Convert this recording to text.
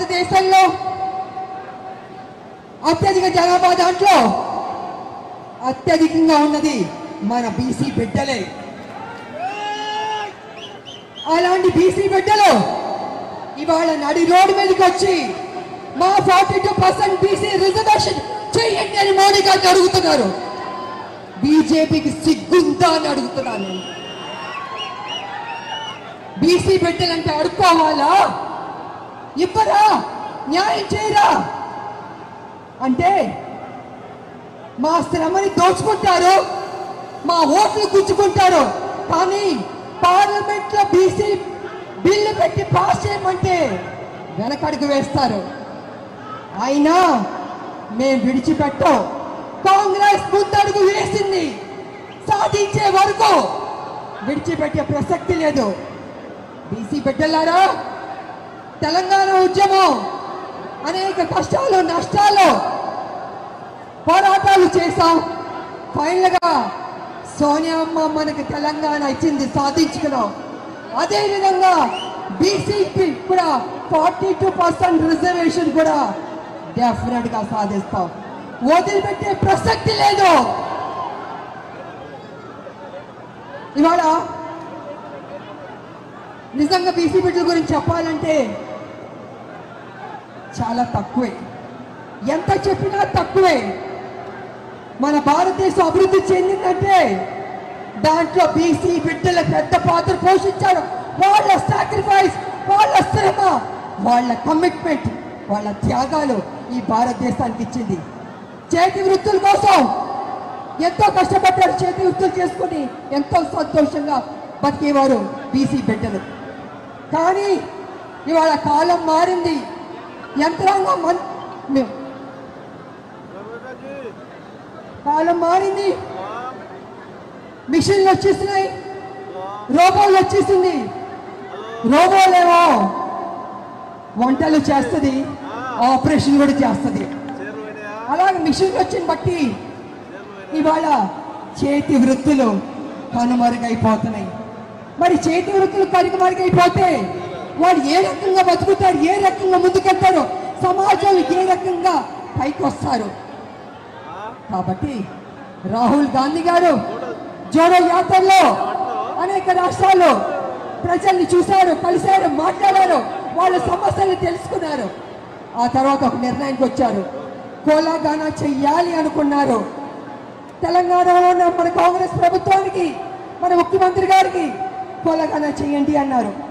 భారతదేశంలో అత్యధిక జనాభా దాంట్లో అత్యధికంగా ఉన్నది మన బీసీ బిడ్డలే. అలాంటి బీసీ బిడ్డలు ఇవాళ నడి రోడ్డు మీదకి వచ్చి మా forty two percent BC reservation చేయండి అని మోడీ గారిని అడుగుతున్నారు. బీజేపీకి సిగ్గుందా అని అడుగుతున్నాను బీసీ బిడ్డలంటే అడుక్కోవాలా? ఇవ్వరా న్యాయం చేయరా? అంటే మా శ్రమని దోచుకుంటారు మా ఓట్లు గుచ్చుకుంటారు కానీ పార్లమెంట్లో బీసీ బిల్లు పెట్టి పాస్ చేయమంటే వెనకడుగు వేస్తారు. అయినా మేము విడిచిపెట్టాం. కాంగ్రెస్ ముందడుగు వేసింది. సాధించే వరకు విడిచిపెట్టే ప్రసక్తి లేదు. బీసీ బిడ్డలారా తెలంగాణ ఉద్యమం అనేక కష్టాలు నష్టాలు పోరాటాలు చేశాం. ఫైనల్గా గా సోనియమ్మ మనకి తెలంగాణ ఇచ్చింది సాధించుకున్నాం. అదేవిధంగా బీసీకి కూడా ఫార్టీ టూ పర్సెంట్ రిజర్వేషన్ కూడా డెఫినెట్గా సాధిస్తాం. వదిలిపెట్టే ప్రసక్తి లేదు. ఇవాళ నిజంగా బీసీ బిడ్డల గురించి చెప్పాలంటే చాలా తక్కువే. ఎంత చెప్పినా తక్కువే. మన భారతదేశం అభివృద్ధి చెందిందంటే దాంట్లో బీసీ బిడ్డల పెద్ద పాత్ర పోషించారు వాళ్ళ సాక్రిఫైస్ వాళ్ళ శ్రమ వాళ్ళ కమిట్మెంట్ వాళ్ళ త్యాగాలు ఈ భారతదేశానికి ఇచ్చింది. చేతి వృత్తుల కోసం ఎంతో కష్టపడ్డారు చేతి వృత్తులు చేసుకుని ఎంతో సంతోషంగా బతికేవారు బీసీ బిడ్డలు. కానీ ఇవాళ కాలం మారింది. యంత్రాంగం కాలం మారింది. మిషన్లు వచ్చేస్తున్నాయి. రోబోలు వచ్చేసింది. రోబోలేమో వంటలు చేస్తుంది ఆపరేషన్ కూడా చేస్తుంది. అలాగే మిషన్లు వచ్చిన బట్టి ఇవాళ చేతి వృత్తులు కనుమరుగైపోతున్నాయి. మరి చేతి వృత్తులు పనికి మరిగైపోతే వాడు ఏ రకంగా బతుకుతారు ఏ రకంగా ముందుకెళ్తారు సమాజం ఏ రకంగా పైకి వస్తారు కాబట్టి రాహుల్ గాంధీ గారు జోడో యాత్రలో అనేక రాష్ట్రాల్లో ప్రజల్ని చూశారు కలిశారు మాట్లాడారు వాళ్ళ సమస్యలు తెలుసుకున్నారు. ఆ తర్వాత ఒక నిర్ణయానికి వచ్చారు. కోలాగానా చెయ్యాలి అనుకున్నారు. తెలంగాణలో ఉన్న మన కాంగ్రెస్ ప్రభుత్వానికి మన ముఖ్యమంత్రి గారికి కోలాగానా చేయండి అన్నారు.